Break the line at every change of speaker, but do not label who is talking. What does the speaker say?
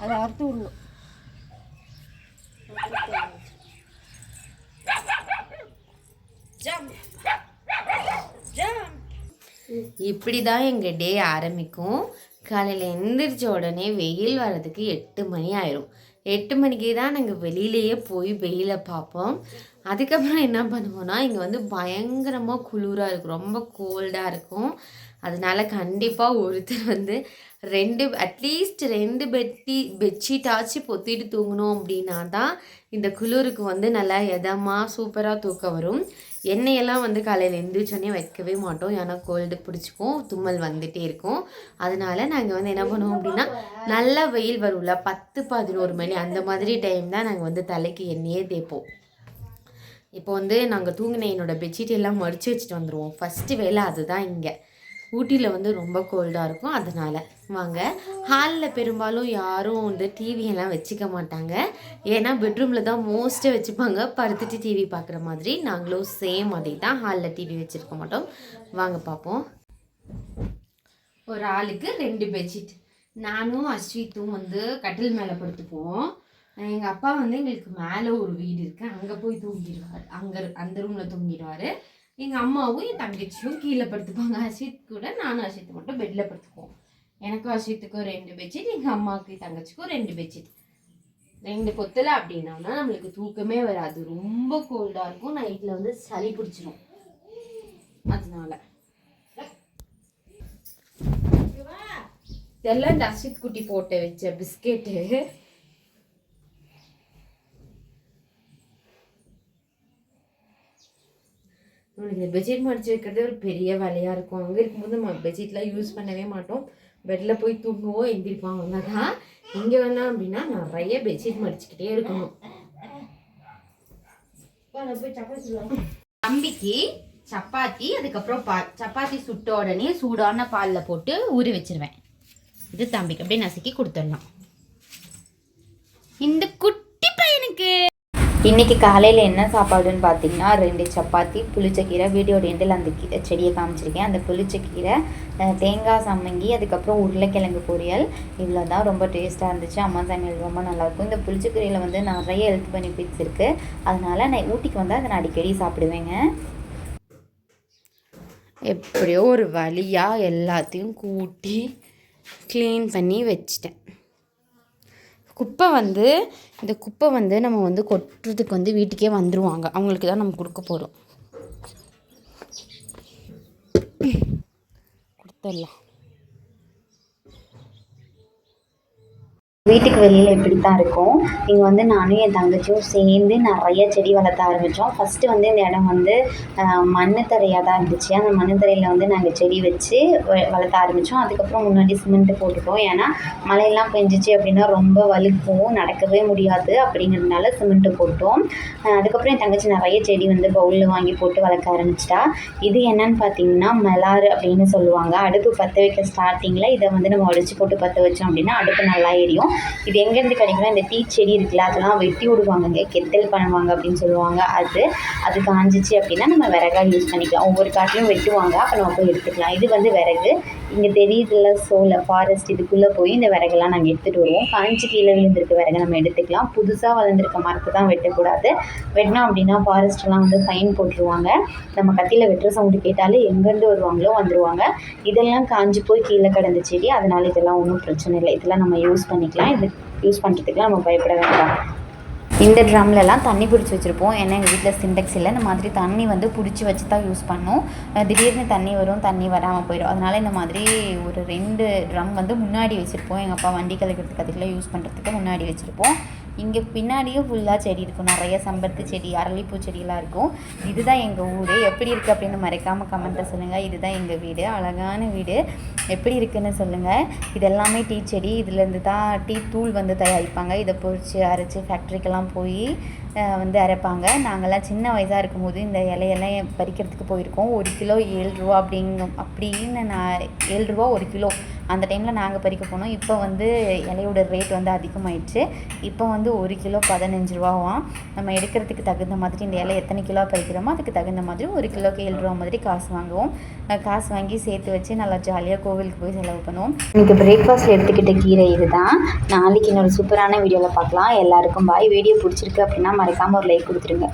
அதை அறுத்து விடணும்.
இப்படி தான் எங்கள் டே ஆரம்பிக்கும். காலையில் எந்திரிச்ச உடனே வெயில் வர்றதுக்கு எட்டு மணி ஆயிரும். எட்டு மணிக்கு தான் நாங்கள் வெளியிலேயே போய் வெயிலை பார்ப்போம். அதுக்கப்புறம் என்ன பண்ணுவோம்னா இங்கே வந்து பயங்கரமாக குளிராக இருக்கும். ரொம்ப கோல்டாக இருக்கும். அதனால கண்டிப்பாக ஒருத்தர் வந்து ரெண்டு அட்லீஸ்ட் ரெண்டு பெட்டி பெட்ஷீட்டாச்சும் பொத்திட்டு தூங்கணும் அப்படின்னா தான் இந்த குளிருக்கு வந்து நல்லா எதமாக சூப்பராக தூக்கம் வரும். எண்ணெயெல்லாம் வந்து காலையில் எழுந்திரிச்சோன்னே வைக்கவே மாட்டோம். ஏன்னா கோல்டு பிடிச்சிக்கும் தும்மல் வந்துகிட்டே இருக்கும். அதனால் நாங்கள் வந்து என்ன பண்ணுவோம் அப்படின்னா நல்லா வெயில் வரும்ல பத்து பதினோரு மணி அந்த மாதிரி டைம் தான் நாங்கள் வந்து தலைக்கு எண்ணெயே தேய்ப்போம். இப்போ வந்து நாங்கள் தூங்கின என்னோடய பெட்ஷீட் எல்லாம் மடித்து வச்சுட்டு வந்துடுவோம் ஃபஸ்ட்டு வேலை அதுதான் இங்கே. ஊட்டியில் வந்து ரொம்ப கோல்டாக இருக்கும். அதனால் வாங்க. ஹாலில் பெரும்பாலும் யாரும் வந்து டிவியெல்லாம் வச்சுக்க மாட்டாங்க. ஏன்னா பெட்ரூமில் தான் மோஸ்ட்டாக வச்சுப்பாங்க. படுத்துட்டு டிவி பார்க்குற மாதிரி. நாங்களும் சேம் அதே தான் ஹாலில் டிவி வச்சுருக்க மாட்டோம். வாங்க பார்ப்போம் ஒரு ஆளுக்கு ரெண்டு பெட்ஷீட் நானும் அஸ்வித்தும் வந்து கட்டில் மேலே படுத்துப்போம் எங்கள் அப்பா வந்து எங்களுக்கு மேலே ஒரு வீடு இருக்குது அங்கே போய் தூங்கிடுவார். அங்கே அந்த ரூமில் தூங்கிடுவார். எங்கள் அம்மாவும் என் தங்கச்சியும் கீழே படுத்துப்பாங்க. அசித் கூட நானும் அஸ்வித் மட்டும் பெட்டில் படுத்துக்குவோம். எனக்கும் அசித்துக்கும் ரெண்டு பெட்ஷீட் எங்கள் அம்மாவுக்கு தங்கச்சிக்கும் ரெண்டு பெட்ஷீட் ரெண்டு பொத்தில் அப்படின்னா நம்மளுக்கு தூக்கமே வராது. ரொம்ப கோல்டாக இருக்கும். நைட்டில் வந்து சளி பிடிச்சிரும். அதனால. இதெல்லாம் இந்த அசித் குட்டி போட்டு வச்ச பிஸ்கெட்டு நம்மளுக்கு இந்த பெட்ஷீட் மடிச்சு வைக்கிறதே ஒரு பெரிய வேலையாக இருக்கும். அங்கே இருக்கும்போது நம்ம பெட்ஷீட்லாம் யூஸ் பண்ணவே மாட்டோம். பெட்டில் போய் தூங்குவோம் எந்திரிப்போம் அவ்வளோதான் இங்கே வந்தோம் அப்படின்னா நிறைய பெட்ஷீட் மடிச்சுக்கிட்டே இருக்கணும். தம்பிக்கு சப்பாத்தி அதுக்கப்புறம் பால். சப்பாத்தி சுட்ட உடனே சூடான பாலில் போட்டு ஊறி வச்சிருவேன். இது தம்பிக்கு அப்படியே நசுக்கி கொடுத்துடலாம். இந்த குட்டி பையனுக்கு இன்னைக்கு காலையில் என்ன சாப்பாடுன்னு பார்த்தீங்கன்னா ரெண்டு சப்பாத்தி புளிச்சக்கீரை வீடியோட எண்டில் அந்த கீரை செடியை காமிச்சிருக்கேன். அந்த புளிச்சக்கீரை தேங்காய் சம்மங்கி அதுக்கப்புறம் உருளைக்கிழங்கு பொரியல். இவ்வளோ தான் ரொம்ப டேஸ்ட்டாக இருந்துச்சு. அம்மா சமையல் ரொம்ப நல்லாயிருக்கும். இந்த புளிச்சக்கீரையில் வந்து நிறைய ஹெல்த் பெனிஃபிட்ஸ் இருக்குது அதனால் நான் ஊட்டிக்கு வந்தால் அதை நான் அடிக்கடி சாப்பிடுவேங்க. எப்படியோ ஒரு வழியாக எல்லாத்தையும் கூட்டி க்ளீன் பண்ணி வச்சிட்டேன். குப்பை வந்து இந்த குப்பை வந்து நம்ம வந்து கொட்டுறதுக்கு வந்து வீட்டுக்கே வந்துடுவாங்க அவங்களுக்கு தான் நம்ம கொடுக்க போகிறோம் கொடுத்துடலாம்.
வீட்டுக்கு வெளியில் இப்படி தான் இருக்கும். இங்கே வந்து நானும் என் தங்கச்சியும் சேர்ந்து நிறைய செடி வளர்த்த ஆரம்பித்தோம் ஃபஸ்ட்டு வந்து இந்த இடம் வந்து மண்ணு தரையாக தான் இருந்துச்சு. அந்த மண்ணு தரையில் வந்து நாங்கள் செடி வச்சு வ- வளர்த்த ஆரம்பித்தோம் அதுக்கப்புறம் முன்னாடி சிமெண்ட்டு போட்டுட்டோம். ஏன்னா மழையெல்லாம் பெஞ்சிச்சு அப்படின்னா ரொம்ப வலுக்கும் நடக்கவே முடியாது அப்படிங்கிறதுனால சிமெண்ட்டு போட்டோம். அதுக்கப்புறம் என் தங்கச்சி நிறைய செடி வந்து பவுலில் வாங்கி போட்டு வளர்க்க ஆரம்பிச்சிட்டா. இது என்னன்னு பார்த்தீங்கன்னா மலாறு அப்படின்னு சொல்லுவாங்க. அடுப்பு பற்ற வைக்க ஸ்டார்டிங்கில் இதை வந்து நம்ம உடச்சி போட்டு பற்ற வச்சோம் அப்படின்னா அடுப்பு நல்லா எரியும். இது எங்கேருந்து கிடைக்குன்னா இந்த டீ செடி இருக்குல்ல அதெல்லாம் வெட்டி விடுவாங்கங்க. கெத்தல் பண்ணுவாங்க அப்படின்னு சொல்லுவாங்க. அது அது காஞ்சிச்சு அப்படின்னா நம்ம விறகா யூஸ் பண்ணிக்கலாம். ஒவ்வொரு காட்டிலும் வெட்டுவாங்க. அப்போ நம்ம போய் எடுத்துக்கலாம். இது வந்து விறகு. இங்கே தெரியுதுல்ல சோலை ஃபாரஸ்ட் இதுக்குள்ளே போய் இந்த விறகெல்லாம் நாங்கள் எடுத்துகிட்டு வருவோம். காஞ்சி கீழே விழுந்திருக்க விறகை நம்ம எடுத்துக்கலாம். புதுசாக வளர்ந்துருக்க மரத்தை தான் வெட்டக்கூடாது. வெட்டினோம் அப்படின்னா ஃபாரஸ்ட்லாம் வந்து ஃபைன் போட்டுருவாங்க. நம்ம கத்தியில் வெட்டுற சவுண்டு கேட்டாலே எங்கேருந்து வருவாங்களோ வந்துடுவாங்க இதெல்லாம் காஞ்சி போய் கீழே கிடந்த செடி அதனால் இதெல்லாம் ஒன்றும் பிரச்சனை இல்லை. இதெல்லாம் நம்ம யூஸ் பண்ணிக்கலாம். இது யூஸ் பண்ணுறதுக்குலாம் நம்ம பயப்பட வேண்டாம். இந்த ட்ரம்லலாம் தண்ணி பிடிச்சி வச்சுருப்போம். ஏன்னா எங்கள் வீட்டில் சிண்டெக்ஸ் இல்லை. இந்த மாதிரி தண்ணி வந்து பிடிச்சி வச்சு தான் யூஸ் பண்ணோம். திடீர்னு தண்ணி வரும் தண்ணி வராமல் போயிடும். அதனால இந்த மாதிரி ஒரு ரெண்டு ட்ரம் வந்து முன்னாடி வச்சுருப்போம். எங்கள் அப்பா வண்டி கலக்கிறதுக்கு அதுக்கெல்லாம் யூஸ் பண்ணுறதுக்கு முன்னாடி வச்சுருப்போம். இங்கே பின்னாடியும் ஃபுல்லாக செடி இருக்கும். நிறைய செம்பருத்தி செடி அரளிப்பூ செடியெல்லாம் இருக்கும். இதுதான் எங்கள் ஊர். எப்படி இருக்குது அப்படின்னு மறைக்காமல் கமெண்ட்டில் சொல்லுங்கள் இதுதான் எங்கள் வீடு. அழகான வீடு. எப்படி இருக்குன்னு சொல்லுங்கள் இது எல்லாமே டீ செடி. இதுலேருந்து தான் டீ தூள் வந்து தயாரிப்பாங்க. இதை பொறிச்சு அரைச்சி ஃபேக்ட்ரிக்கெல்லாம் போய் வந்து அரைப்பாங்க. நாங்கள்லாம் சின்ன வயசாக இருக்கும்போது இந்த இலையெல்லாம் பறிக்கிறதுக்கு போயிருக்கோம். ஒரு கிலோ ஏழு ரூபா அப்படிங்க அப்படின்னு நான் ஏழு ரூபா ஒரு கிலோ அந்த டைமில் நாங்கள் பறிக்க போனோம். இப்போ வந்து இலையோட ரேட் வந்து அதிகமாயிடுச்சு. இப்போ வந்து ஒரு கிலோ பதினஞ்சு ரூபாவாம். நம்ம எடுக்கிறதுக்கு தகுந்த மாதிரி இந்த இலை எத்தனை கிலோ பறிக்கிறோமோ அதுக்கு தகுந்த மாதிரி ஒரு கிலோக்கு ஏழு ரூபா மாதிரி காசு வாங்குவோம். காசு வாங்கி சேர்த்து வச்சு நல்லா ஜாலியாக கோவிலுக்கு போய் செலவு பண்ணுவோம். இன்னைக்கு பிரேக்ஃபாஸ்ட் எடுத்துக்கிட்ட கீரை இதுதான். நாளைக்கு இன்னொரு சூப்பரான வீடியோவில் பார்க்கலாம். எல்லாருக்கும் பாய் வீடியோ பிடிச்சிருக்கு அப்படின்னா மறக்காமல் ஒரு லைக் கொடுத்துருங்க.